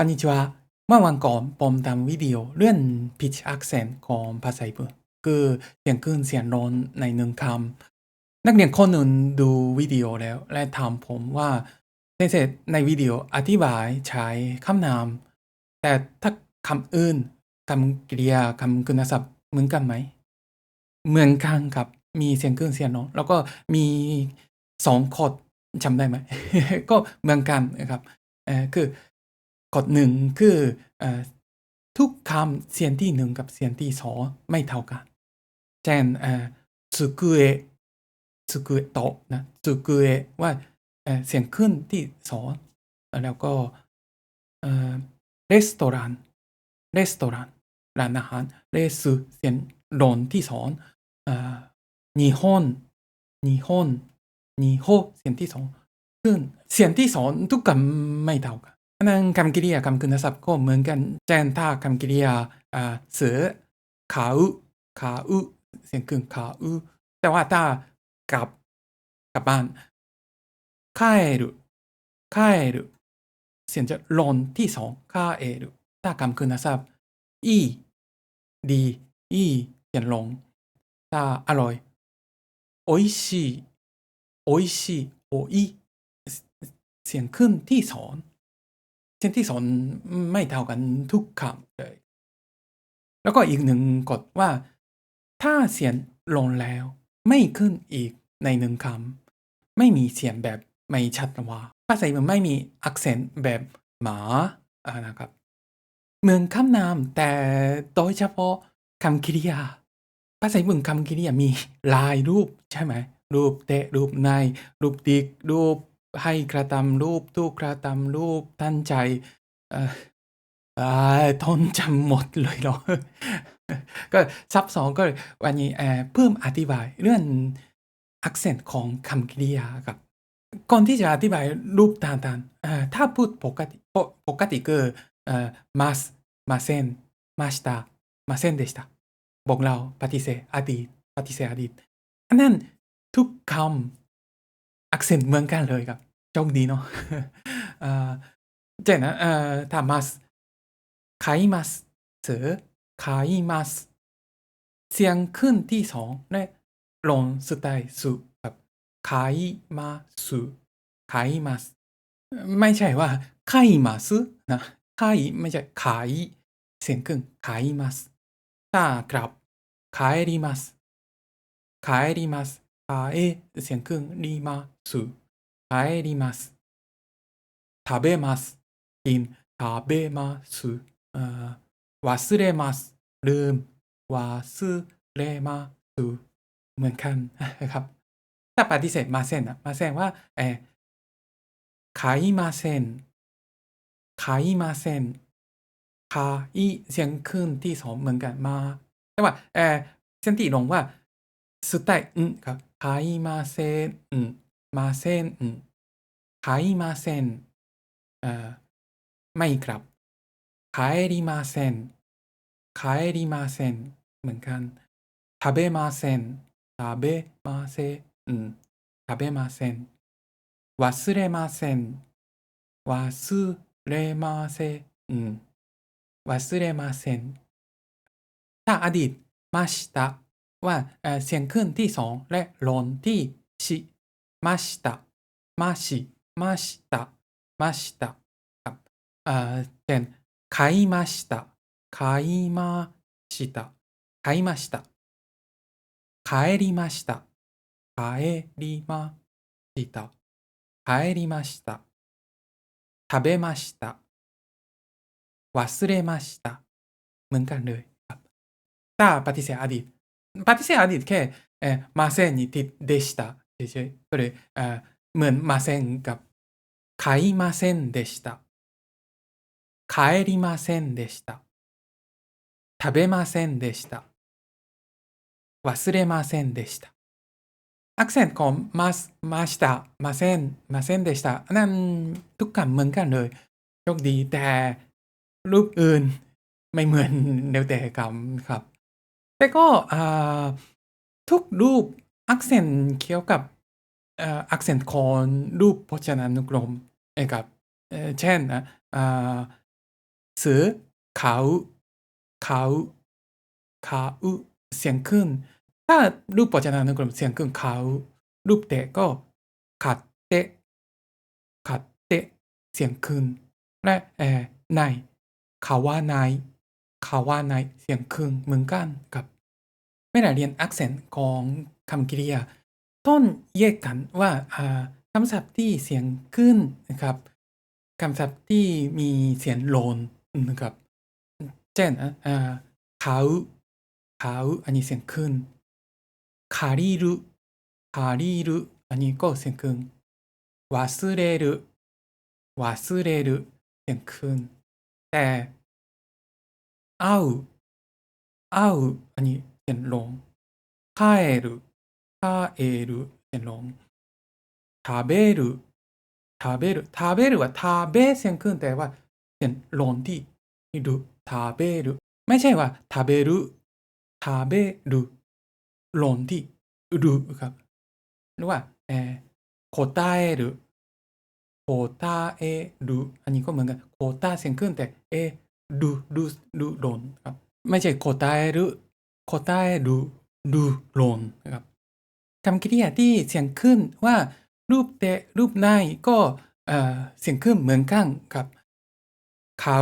こんにちはเมื่อวันก่อนผมทำวิดีโอเรื่อง pitch accent ของภาษาญี่ปุ่นคือเสียงขึ้นเสียงลงในหนึ่งคำนักเรียนคนหนึ่งดูวิดีโอแล้ว และถามผมว่าเซนในวิดีโออธิบายใช้คำนาม แต่ถ้าคำอื่นคำกริยาคำคุณศัพท์เหมือนกันไหม เหมือนกันครับ มีเสียงขึ้นเสียงลงแล้วก็มีสองคดจำได้ไหม ก็เหมือนกันนะครับเอ่อคือ กฎหนึ่งคืออทุกคำเสียงที่หนึ่งกับเสียงที่สองไม่เท่ากัน เช่นสุกุเอะสุกุเอะโตนะสุกุเอะว่าเสียงขึ้นที่สองแล้วก็รีสตอรานรีสตอรานร้านอาหารเรสเสียงลงที่สองเอ่อนิฮอนนิฮอนนิโฮเสียงที่สองขึ้นเสียงที่สองทุกคำไม่เท่ากัน อันนั้นคำกริยาคำคุณศัพท์ก็เหมือนกันเช่นถ้าคำกริยาอ่าเสือขาอุขาอุเสียงขึ้นขาอุแต่ว่าถ้ากลับกลับบ้าน帰る帰るเสียงจะลงที่สอง帰るถ้าคำคุณศัพท์อีดีอีเสียงลงถ้าอร่อยโออิชิโออิชิโออิเสียงขึ้นที่สอง เช่นที่สอนไม่เท่ากันทุกคำเลย แล้วก็อีกหนึ่งกฎว่า ถ้าเสียงลงแล้ว ไม่ขึ้นอีกในหนึ่งคำไม่มีเสียงแบบไม่ชัดว่าภาษาญี่ปุ่นไม่มีอักเซนแบบหมาอ่านะครับเหมือนคำนามแต่โดยเฉพาะคำกริยาภาษาญี่ปุ่นคำกริยามีลายรูปใช่ไหมรูปเตะรูปในายรูปดิกรูป ให้กระทำรูปทุกกระทำรูปท่านใจเอ่ออ่ต้นจำหมดเลยเหรอ ก็ซับสองก็วันนี้เพิ่มอธิบายเรื่อง accent ของคำกริยาครับ ก่อนที่จะอธิบายรูปต่างๆถ้าพูดปกติปกติก็มาสมาเซนมาสตามาเซนเดชตาบอกเราปฏิเสธอดีตปฏิเสธอดีตอันนั้นทุกคำ อักเซนต์เมืองกันเลยครับโชคดีเนาะเจ๋งนะเอ่อทำมาสขายมาสเสือขายมาสเสียงขึ้นที่สองเนี่ยลงสไตล์สุครับขายมาสุขายมาสไม่ใช่ว่าขายมาสนะขายไม่ใช่ขายเสียงขึ้นขายมาสตากลับขายริมัสขายริมาส す帰เสียงขึ้นります帰ります食べますกิน食べますเอ่อ忘れますลืม忘れますเหมือนกันนะครับถ้าปฏิเสธมาเซนอะมาเซนว่าเออ買いません買いませんขายเสียงขึ้นที่สองเหมือนกันมา แต่ว่าเออเส้นที่ลงว่าสุดท้ายอืมครับ ขายมาเซนมาเซนขายมาเซนไม่ครับขายริมาเซนขายมาเซนเหมือนกันทาเบมาเซนทาเบมาเซนทาเบมาเซนวัสเรมาเซนวัสเรมาเซนวัมาเส้าอมาชิตะ ว่าเอ่อเสียงขึ้นที่สองและลงที่ชิมาชิตะมาชิมาชิตะมาชิตะครับเอ่อเช่น買いました買いました買いました帰りました帰りました帰りました食べました忘れましたเหมือนกันเลยครับถ้าปฏิเสธอดีต ปฏิเสธอดีตแค่เอ่อมาเซนนี่ติดเดชตาเฉยๆก็เลยเอ่อเหมือนมาเซนกับ買いませんでした帰りませんでした食べませんでした忘れませんでしたอักเซนต์ของมาสมาสตามาเซนมาเซนเดชตาอันนั้นทุกคำเหมือนกันเลยโชคดีแต่รูปอื่นไม่เหมือนเดวแต่คำครับ แต่ก็ทุกรูปอักเซนต์เกี่ยวกับอักเซนต์ของรูปพจนานุกรมเองครับเช่นนะอ่าซื้อเขาเขาเขาเสียงขึ้น ถ้ารูปพจนานุกรมเสียงขึ้นเขารูปเตะก็ขัดเตะขัดเตะเสียงขึ้นและเออในเขาว่าในเขาว่าในเสียงขึ้นเหมือนกันกับ เวลาเรียน accent ของคำกริยา ต้นแยกกันว่าคำศัพท์ที่เสียงขึ้นนะครับคำศัพท์ที่มีเสียงโลนนะครับเช่นเขาเขาอันนี้เสียงขึ้นคาริรุคาริรุอันนี้ก็เสียงขึ้นวาสเรรุวาสเรรุเสียงขึ้น แต่เอาเอาอันนี้ เสียงลง帰る帰るเสียงลง食べる食べる食べるว่า食べเสียงขึ้นแต่ว่าเสียงลงที่รุ食べるไม่ใช่ว่า食べる食べるลงที่รุครับหรือว่าเออ答える答えるอันนี้ก็เหมือนกัน答えเสียงขึ้นแต่เอดูดูดูโลนครับไม่ใช่答え โคต้าดูดูลงนะครับคำกริยาที่เสียงขึ้นว่ารูปเตะรูปนายก็เสียงขึ้นเหมือนกันครับเขา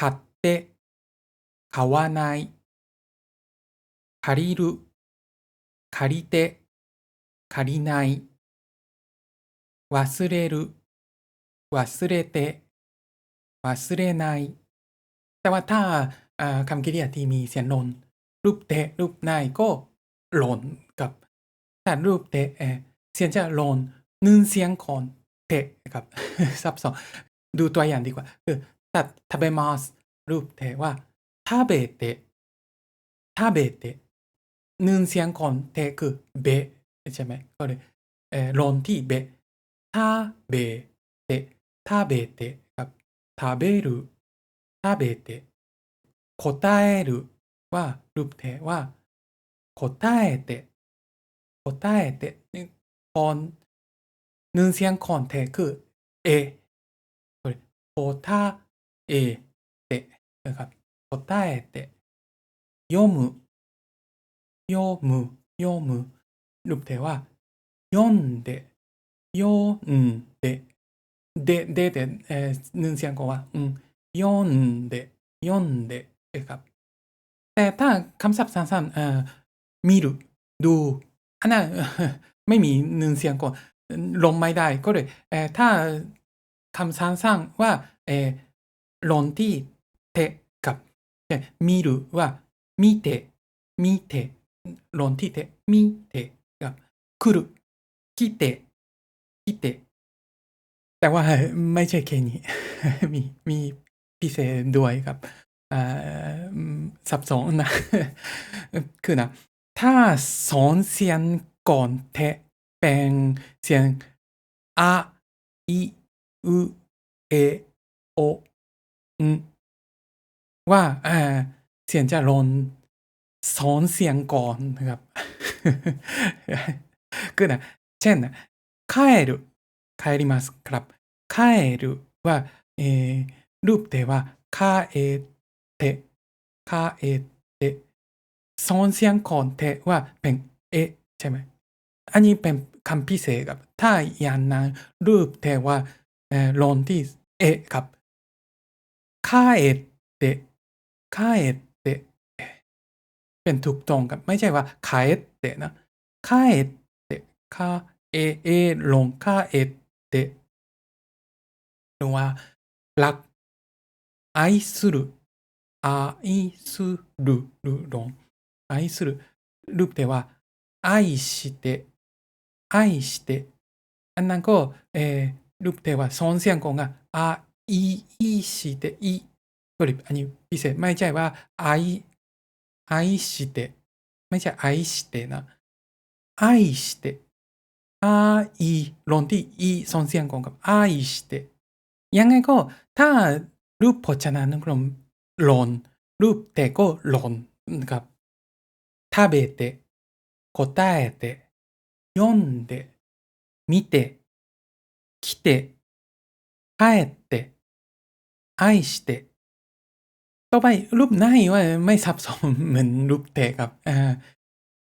ขัดเตะขาว่านายคาริรุคาริเตะคารินายวาสเรรุวาสเรเตะวาสเรนายแต่ว่าถ้า คำกริยาที่มีเสียงลนรูปเตะรูปนายก็หล่นกับแต่รูปเตะเสียงจะหล่นนึ่งเสียงก่อนเตะครับซับซ้อนดูตัวอย่างดีกว่าคือตัดทาเบมาสรูปเตะว่าทาเบเตะทาเบเตะนึ่งเสียงก่อนเตะคือเบใช่ไหมก็เลยเออหล่นที่เบทาเบเตะทาเบเตะครับทาเบรุทาเบเตะ 答えるは、ルプテは、答えて、答えて、こん、ヌンシアンコンテク、え、これ、答えて、なんか、答えて、読む、読む、読む、ルプテは、読んで、読んで、で、で、ヌンシアンコは、うん、読んで、読んで、 ครับ แต่ถ้าคำศัพท์สั้นๆเอ่อมีดูดูอันนั้นไม่มีหนึ่งเสียงก่อนลงไม่ได้ก็เลยเอ่อถ้าคำสั้นๆว่าเอ่อลงที่เทกับมีดูว่ามีเทมีเทลงที่เทมีเทกับคุรุคิเคิเตแต่ว่าไม่ใช่แค่นี้มีมีพิเศษด้วยครับ สับสนนะคือนะถ้าสอนเสียงก่อนเทเป็นเสียงอะอีอุเอโออืว่าเสียงจะลนสอนเสียงก่อนนะครับคือนะเช่น帰る帰りますครับ帰るว่าเอรูปเทว่า帰 เตะคาเอเตะสองเสียงก่อนเตะว่าเป็นเอใช่ไหมอันนี้เป็นคำพิเศษครับถ้าอย่างนั้นรูปเทว่าเอ่อลงที่เอครับคาเอเตะคาเอเตะเป็นถูกตรงครับไม่ใช่ว่าคาเอเตะนะคาเอเตะคาเอเอลงคาเอเตะหรือว่ารัก愛する 愛するる論愛するるでは愛して愛してอันนั้นก็เออรูปเทว่าสองเสียงของอ่ะอาอีอีชิเตอีก็เลยอันนี้พิเศษไม่ใช่ว่าไอไอชิเตไม่ใช่ไอชิเตนะไอชิเตอาอีลงที่อีสองเสียงของกับไอชิเตยังไงก็ถ้ารูปพจนานุกรม หล่นรูปเตก็หล่นนะครับ食べて答えて読んで見て来て帰って会 愛してต่อไปรูปในว่าไม่ซับซ้อนเหมือนรูปเตะครับเอ่อ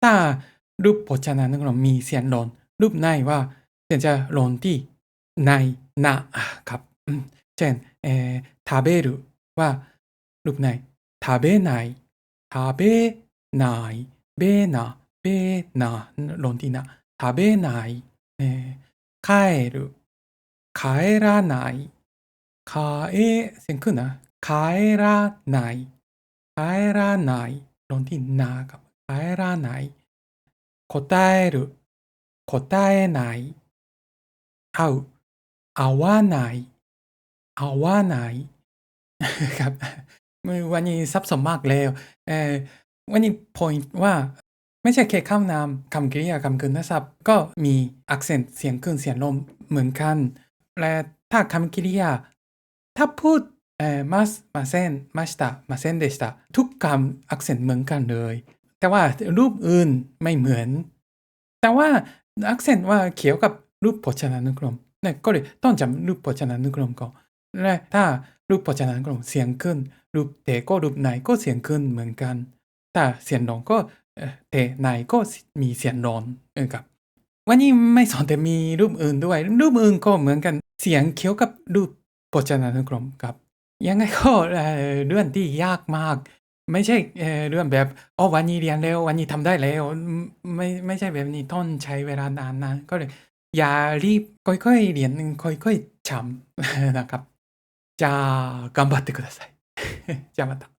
ถ้ารูปพจนานุกรมมีเสียงลนรูปในว่าเสียงจะลนที่ในนะครับอืมเช่นเอ่อ食べるว่า รูปใน食べない食べないเบนะเบนะลนที่นะ食べないเอ่อ帰る帰らない帰เสียงขึ้นนะ帰らない帰らないลงที่นาครับ帰らない答える答えない会う会わない会わない วันนี้ซับซ้อนมากแล้ว เอ่อ วันนี้ point ว่า ไม่ใช่แค่คำนามคำกริยาคำคืนศัพท์ก็มี accent เสียงขึ้นเสียงลงเหมือนกัน และถ้าคำกริยา ถ้าพูดเอ่อมาสมาเซนมาสตามาเซนเดสตาทุกคำ accent เหมือนกันเลย แต่ว่ารูปอื่นไม่เหมือน แต่ว่า accent ว่าเกี่ยวกับรูปพจนานุกรมเนี่ยก็เลยต้องจำรูปพจนานุกรมก่อนและถ้า รูปพจนานุกรมเสียงขึ้น รูปเตก็รูปไหนก็เสียงขึ้นเหมือนกัน แต่เสียงลงก็เตไหนก็มีเสียงลงเออครับ วันนี้ไม่สอนแต่มีรูปอื่นด้วย รูปอื่นก็เหมือนกัน เสียงเกี่ยวกับรูปพจนานุกรมครับ ยังไงก็เออเรื่องที่ยากมาก ไม่ใช่เออเรื่องแบบอ๋อวันนี้เรียนแล้ววันนี้ทำได้แล้ว ไม่ไม่ใช่แบบนี้ต้องใช้เวลานานนะก็เลยอย่ารีบค่อยๆเรียนค่อยๆจำนะครับ じゃあ頑張ってください。じゃあまた。